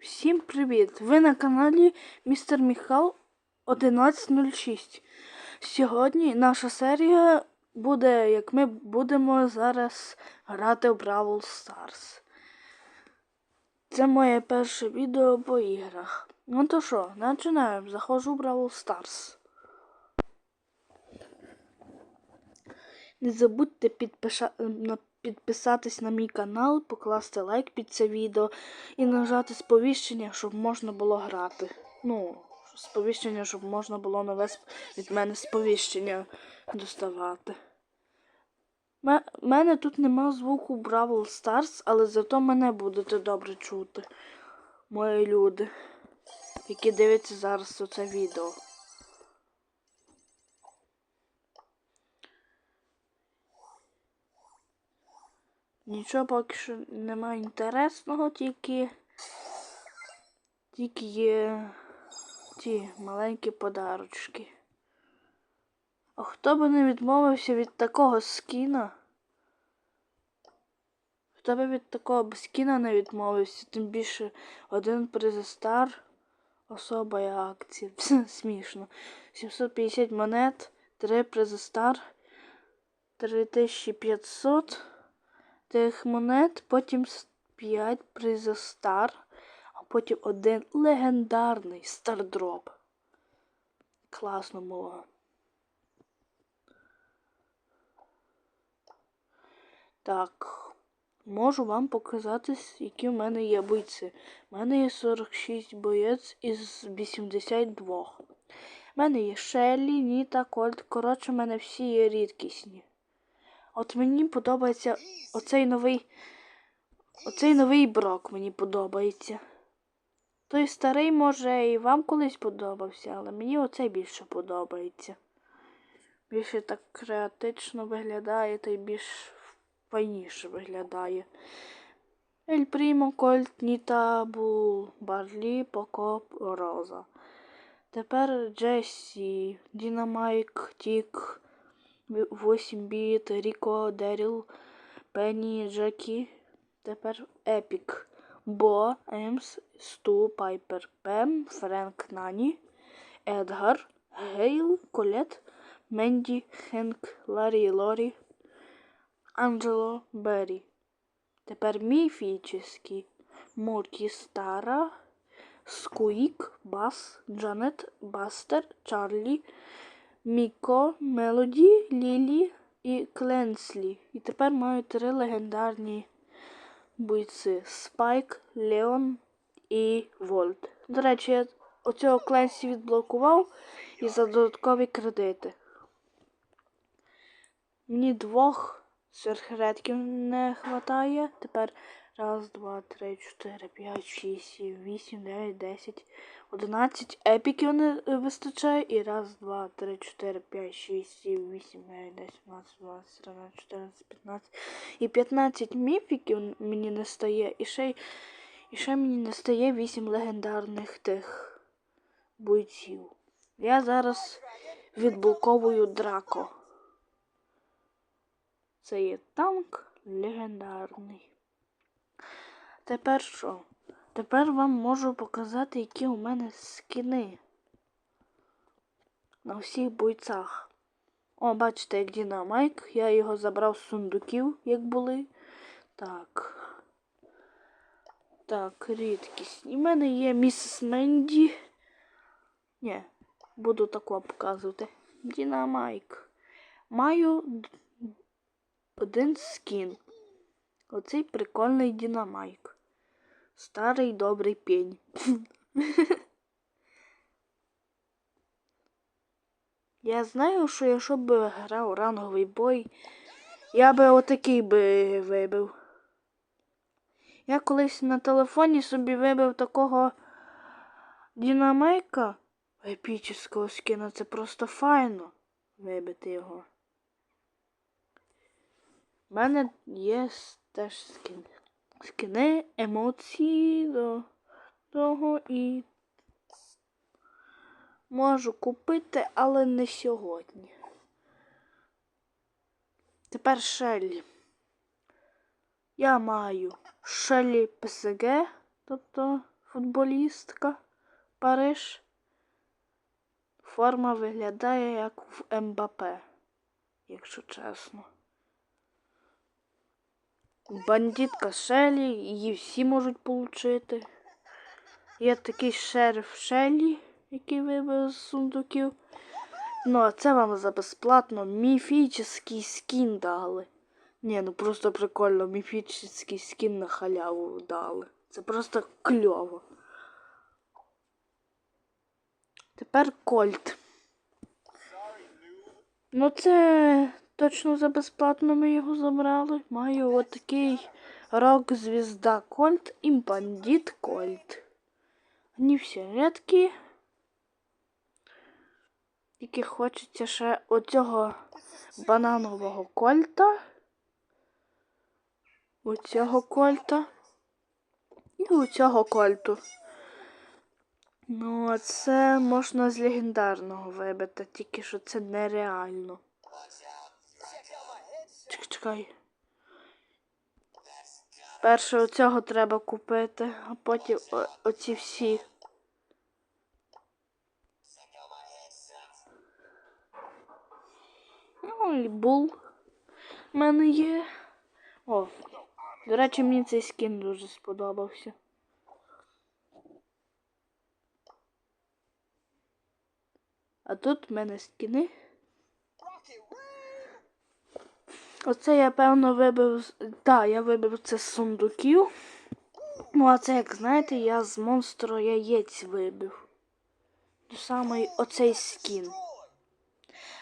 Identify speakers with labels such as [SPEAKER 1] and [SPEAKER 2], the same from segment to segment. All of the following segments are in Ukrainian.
[SPEAKER 1] Всім привіт! Ви на каналі Містер Міхал 1106. Сьогодні наша серія буде, як ми будемо зараз грати в Бравл Stars. Це моє перше відео по іграх. Ну то що, починаємо. Заходжу в Бравл Stars. Не забудьте підпиша... підписатись на мій канал, покласти лайк під це відео і нажати сповіщення, щоб можна було грати. Ну, сповіщення, щоб можна було нове від мене сповіщення доставати. У мене тут нема звуку Бравл Stars, але зато мене будете добре чути, мої люди, які дивляться зараз оце відео. Нічого поки що немає інтересного, тільки тільки є ті маленькі подарочки. А хто би не відмовився від такого скіна? Хто би від такого скіна не відмовився, тим більше один призестар особа і акції. Смішно. 750 монет, 3 призестар, 3500 тих монет, потім 5 приза стар, а потім один легендарний стардроп. Класно було. Так, можу вам показати, які в мене є бойці. У мене є 46 боєць із 82. У мене є Шеллі, Ніта, Кольт. Коротше, в мене всі є рідкісні. От мені подобається оцей новий. Оцей новий брок мені подобається. Той старий, може, і вам колись подобався, але мені оцей більше подобається. Більше так креатично виглядає та й більш файніше виглядає. Ель Прімо, Кольт, Ніта, Бул, Барлі, Покоп, Роза. Тепер Джесі, Дінамайк, Тік. 8 біт, Ріко, Деріл, Пенні, Джекі. Тепер Епік. Бо, Емс, Сту, Пайпер, Пем, Френк, Нані, Едгар, Гейл, Колет, Менді, Хенк, Ларі, Лорі, Анджело, Беррі. Тепер міфічний. Муркі, Стара, Скуїк, Бас, Джанет, Бастер, Чарлі, Міко, Мелоді, Лілі і Кленслі. І тепер маю три легендарні бойці Спайк, Леон і Вольт. До речі, я оцього Кленсі відблокував і за додаткові кредити. Мені двох сверхредків не вистачає. Тепер раз, два, три, чотири, п'ять, шість, сім, вісім, дев'ять, десять. 11 епіків не вистачає. І раз, два, три, чотири, п'ять, шість, сім, вісім, дев'ять, десять, 12, 12, 13, 14, 15. І 15 міфіків мені не стає. І ще, і ще мені не стає 8 легендарних тих бойців. Я зараз відблоковую Драко. Це є танк легендарний. Тепер що? Тепер вам можу показати, які у мене скіни на всіх бойцах. О, бачите, як Дінамайк. Я його забрав з сундуків, як були. Так. Так, рідкість. І в мене є місіс Менді. Ні, буду такого показувати. Дінамайк. Маю один скін. Оцей прикольний Дінамайк. Старий добрий пень. Я знаю, що якщо б грав ранговий бой, я би отакий би вибив. Я колись на телефоні собі вибив такого динамейка епічного скина. Це просто файно вибити його. У мене є теж скін. Скини, емоції до того і можу купити, але не сьогодні. Тепер Шеллі. Я маю Шеллі ПСГ, тобто футболістка Париж. Форма виглядає як в МБП, якщо чесно. Бандитка Шелі, її всі можуть отримати. Є такий шериф Шелі, який вибив з сундуків. Ну, а це вам за безплатно міфічний скін дали. Ні, ну просто прикольно, міфічний скін на халяву дали. Це просто кльово. Тепер Кольт. Ну це точно за безплатно ми його забрали. Маю отакий рок-звізда Кольт і бандит Кольт. Вони всі рідкі. Тільки хочеться ще оцього бананового кольта. Оцього кольта. І оцього кольту. Ну, а це можна з легендарного вибити, тільки що це нереально. Чекай, чекай. Перше оцього треба купити, а потім оці всі. Ну і бул в мене є. О, до речі, мені цей скін дуже сподобався. А тут в мене скіни. Оце я певно вибив. Так, я вибив це з сундуків. Ну, а це, як знаєте, я з монстру яєць вибив. Саме оцей скін.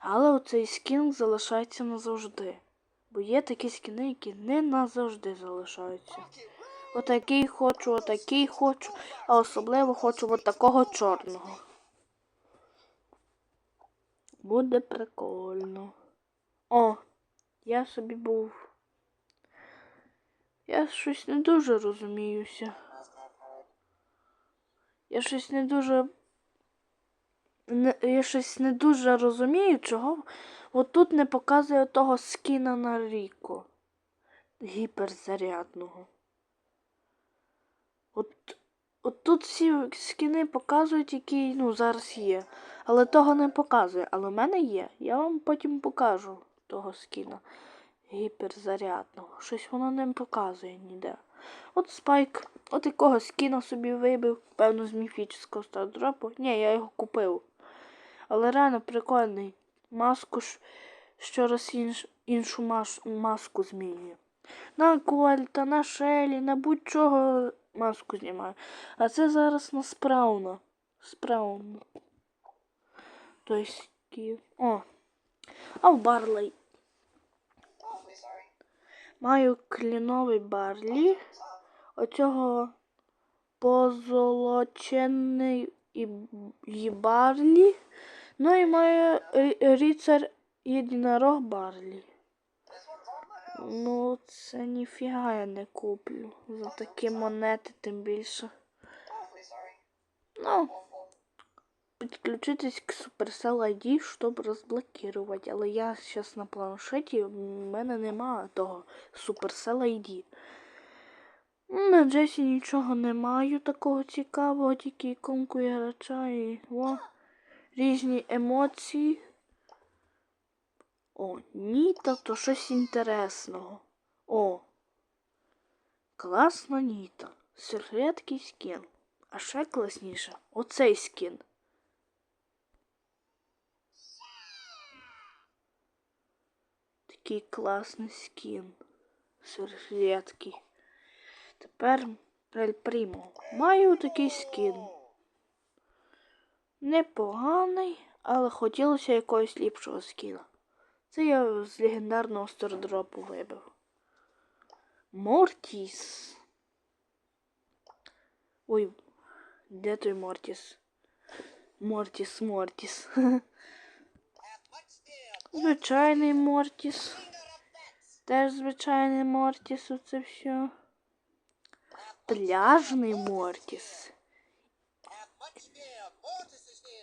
[SPEAKER 1] Але оцей скін залишається назавжди. Бо є такі скіни, які не назавжди залишаються. Отакий хочу, отакий хочу, а особливо хочу от такого чорного. Буде прикольно. О, я собі був. Я щось не дуже розуміюся. Я щось не дуже. Не, я щось не дуже розумію, чого. От тут не показує того скіна на Ріко. Гіперзарядного. От, от тут всі скіни показують, які ну, зараз є. Але того не показує. Але в мене є. Я вам потім покажу того скіна. Гіперзарядного. Щось воно не показує ніде. От спайк, от якого скіна собі вибив, певно, з міфічного стардропу. Ні, я його купив. Але реально прикольний. Маску ж щораз інш, іншу маш, маску змінює. На Кольта, на Шелі, на будь-чого маску знімаю. А це зараз на. Спрауна. Тобто, кі- о. А в Барлей. Маю кліновий Барлі. Оцього позолочений і, Барлі. Ну і маю ріцар єдинорог Барлі. Ну, це ніфіга я не куплю. За такі монети тим більше. Ну, підключитись к Supercell ID, щоб розблокувати. Але я зараз на планшеті, в мене немає того Supercell ID. На Джесі нічого не маю такого цікавого, тільки іконку іграча і о, різні емоції. О, Ніта, то щось інтересного. О. Класна Ніта. Секретний скін. А ще класніше оцей скін. Такий класний скін. Секретний. Тепер Ель Маю такий скін. Непоганий, але хотілося якогось ліпшого скіна. Це я з легендарного стардропу вибив. Мортіс. Ой, де той Мортіс? Мортіс, Мортіс. Звичайний Мортіс. Теж звичайний Мортіс, оце все. Пляжний Мортіс.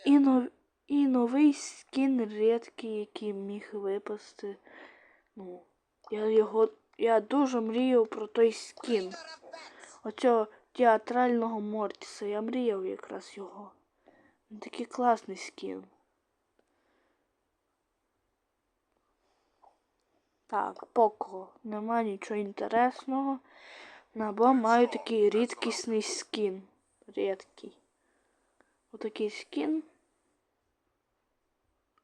[SPEAKER 1] І, нов... і новий скін рідкий, який міг випасти. Ну, я його. Я дуже мріяв про той скін. Оцього театрального Мортіса. Я мріяв якраз його. Він такий класний скін. Так, поко. Нема нічого інтересного. Набо маю такий рідкісний скін. Рідкий. Отакий скін.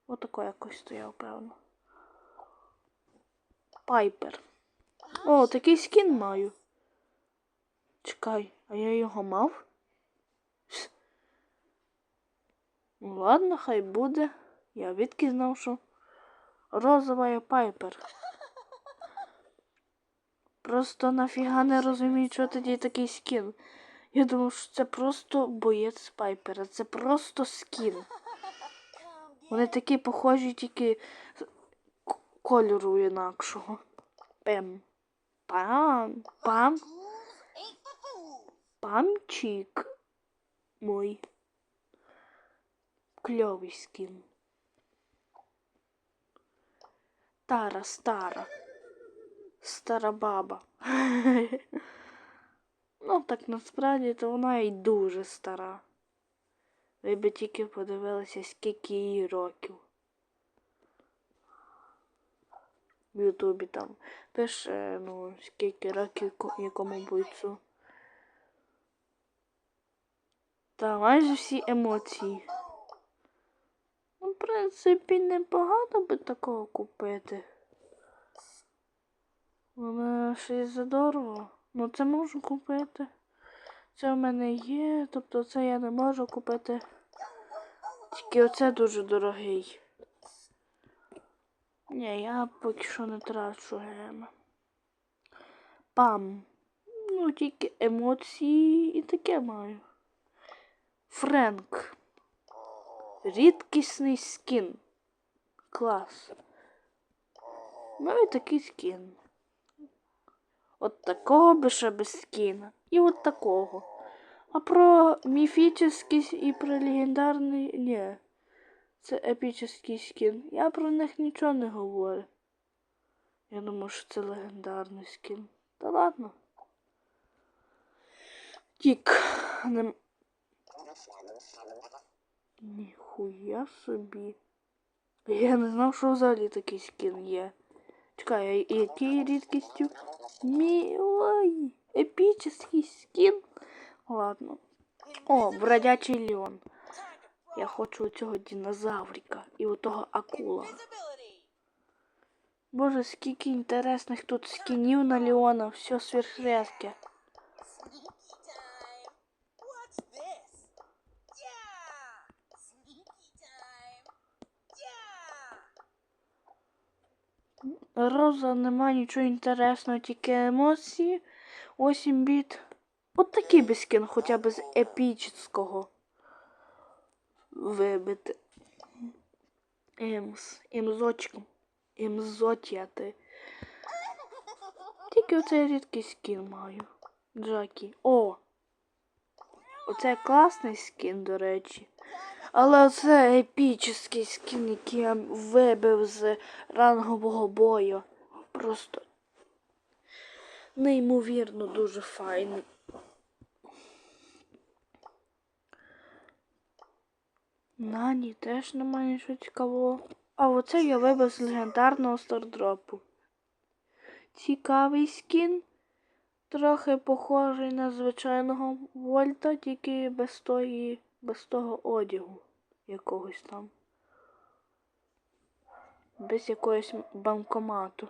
[SPEAKER 1] Отако якось стояв, певно. Пайпер. О, такий скін маю. Чекай, а я його мав? Ну ладно, хай буде. Я відки знав, що розова пайпер. Просто нафіга не розумію, що тоді такий скін. Я думав, що це просто боєць пайпера. Це просто скін. Вони такі похожі, тільки кольору інакшого. Пем. Пам. Пам. Памчик. Мой. Кльовий скін. Тара, стара. Стара баба. ну, так насправді то вона і дуже стара. Ви би тільки подивилися, скільки їй років. В Ютубі там пише, ну, скільки років ко- якому бойцу. Та майже всі емоції. Принципі, непогано би такого купити. Але ще й задорого. Ну це можу купити. Це в мене є, тобто це я не можу купити. Тільки оце дуже дорогий. Ні, я поки що не трачу геми. Пам. Ну, тільки емоції і таке маю. Френк. Рідкісний скін. Клас. Ну і такий скін. От такого би ще без скіна. І от такого. А про міфічний і про легендарний. Ні. Це епічний скін. Я про них нічого не говорю. Я думаю, що це легендарний скін. Та ладно. Тік. Не... Ніхуя собі. Я не знав, що взагалі такий скін є. Чекай, а який рідкістю? Мі... Ой, епічний скін. Ладно. О, бродячий льон. Я хочу цього динозаврика і отого акула. Боже, скільки інтересних тут скінів на Леона, все сверхрезке. Роза нема нічого інтересного, тільки емоції. 8 біт. От такий би скін, хоча б з епічного. Вибити. Емс. Емзочком. Емзотяти. Тільки оцей рідкий скін маю. Джакі. О! Оце класний скін, до речі. Але це епічний скін, який я вибив з рангового бою. Просто неймовірно дуже файний. Нані теж немає нічого цікавого. А оце я вибив з легендарного стардропу. Цікавий скін. Трохи похожий на звичайного вольта, тільки без тої, без того одягу якогось там. Без якогось банкомату.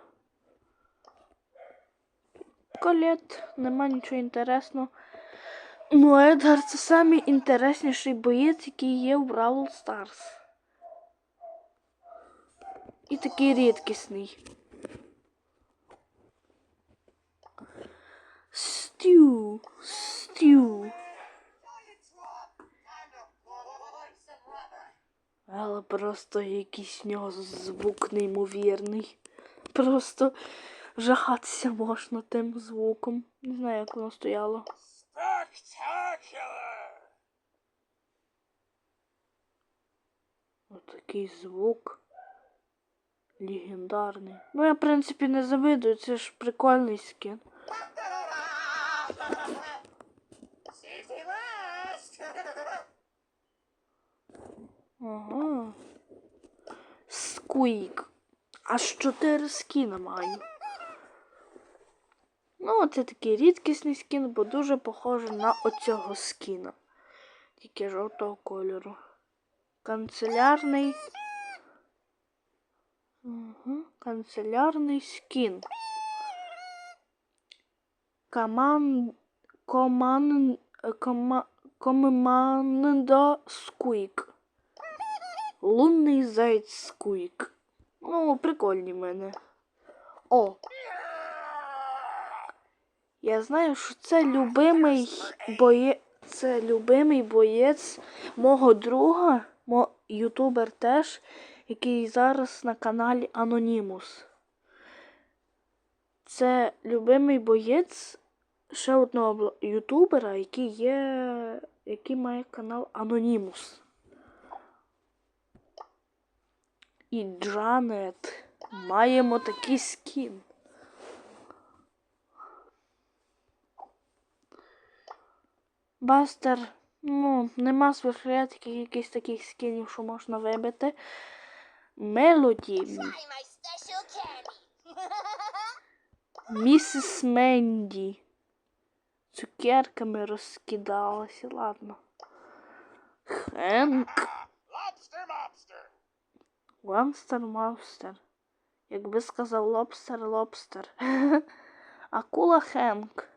[SPEAKER 1] Колет, нема нічого інтересного. Ну, Едгар це самий боєць, який є в Бравл Старс. І такий рідкісний. Стю, стю. Але просто якийсь нього звук неймовірний. Просто жахатися можна тим звуком. Не знаю, як воно стояло. Отакий звук. Легендарний. Ну, я, в принципі, не завидую, це ж прикольний скін.
[SPEAKER 2] Safety last!
[SPEAKER 1] Ага. Сквік. Аж чотири скіна маю. Ну, це такий рідкісний скін, бо дуже похожий на оцього скіна. Тільки жовтого кольору. Канцелярний. Угу. Канцелярний скін. Коман... Коман... Кома... Команда Сквік. Лунний заяць Сквік. Ну, прикольні мене. О! Я знаю, що це любимий боє... Це любимий боєць мого друга, мо... ютубер теж, який зараз на каналі Анонімус. Це любимий боєць ще одного ютубера, який є. який має канал Анонімус. І Джанет. Маємо такий скін. Бастер, ну, нема сверхрядких якихось таких скінів, що можна вибити. Мелоді, місіс Менді. Цукерками розкидалася, ладно. Хенк.
[SPEAKER 2] Lobster mobster!
[SPEAKER 1] Лобстер мавстер. Якби сказав лобстер лобстер. Акула Хенк.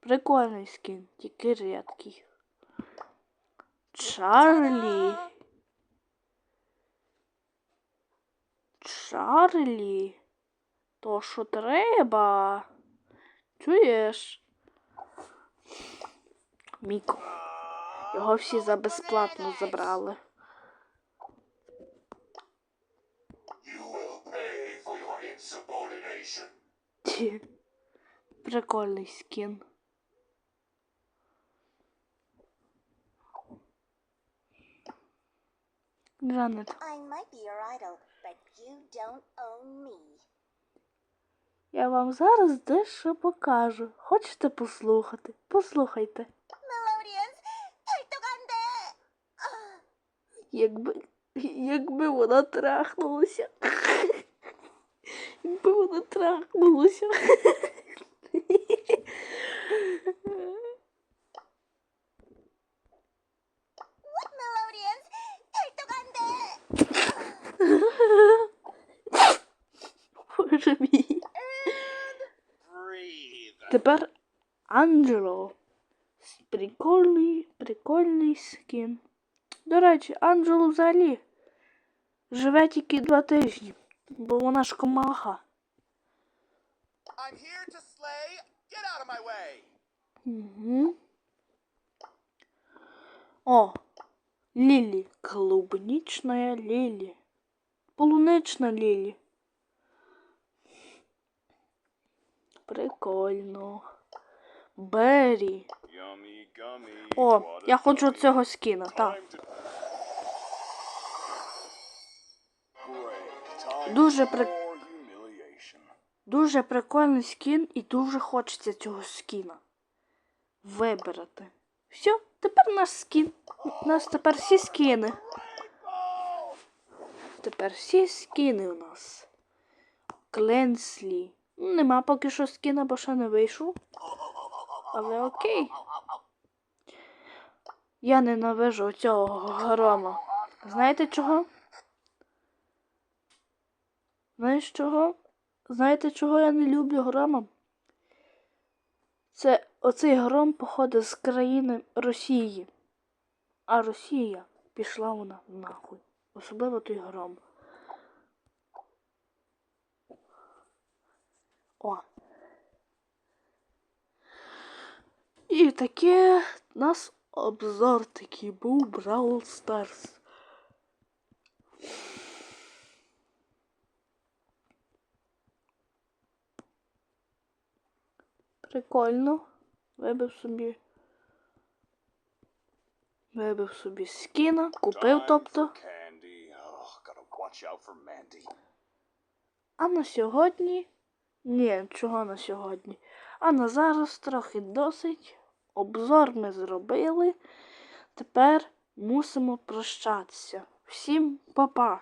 [SPEAKER 1] Прикольний скін, тільки рідкий. Чарлі. Чарлі. То що треба? Чуєш? Міко. Його всі за безплатно забрали. Ті. Прикольний скін. Джанет, я вам зараз дещо покажу. Хочете послухати? Послухайте. якби якби вона трахнулася. Якби вона трахнулася. Боже мій. Тепер Анджело. Прикольний, прикольний скін. До речі, Анджело взагалі живе тільки два тижні, бо вона ж комаха. Угу. О, Лілі. Клубнічна Лілі. Полунична Лілі. Прикольно. Беррі. О, я хочу цього скіна, так. Дуже при- Дуже прикольний скін і дуже хочеться цього скіна. Вибрати. Все, тепер наш скін. У нас тепер всі скіни. Тепер всі скіни у нас. Кленслі. Нема поки що скіна, бо ще не вийшов. Але окей. Я ненавижу цього грома. Знаєте чого? Знаєш чого? Знаєте, чого я не люблю грома? Це оцей гром походить з країни Росії. А Росія пішла вона нахуй. Особливо той гром. О. І таке у нас обзор такий був Бравл Старс. Прикольно. Вибив собі. Вибив собі скіна, купив, тобто. А на сьогодні. Ні, чого на сьогодні. А на зараз трохи досить. обзор ми зробили. Тепер мусимо прощатися. Всім па-па!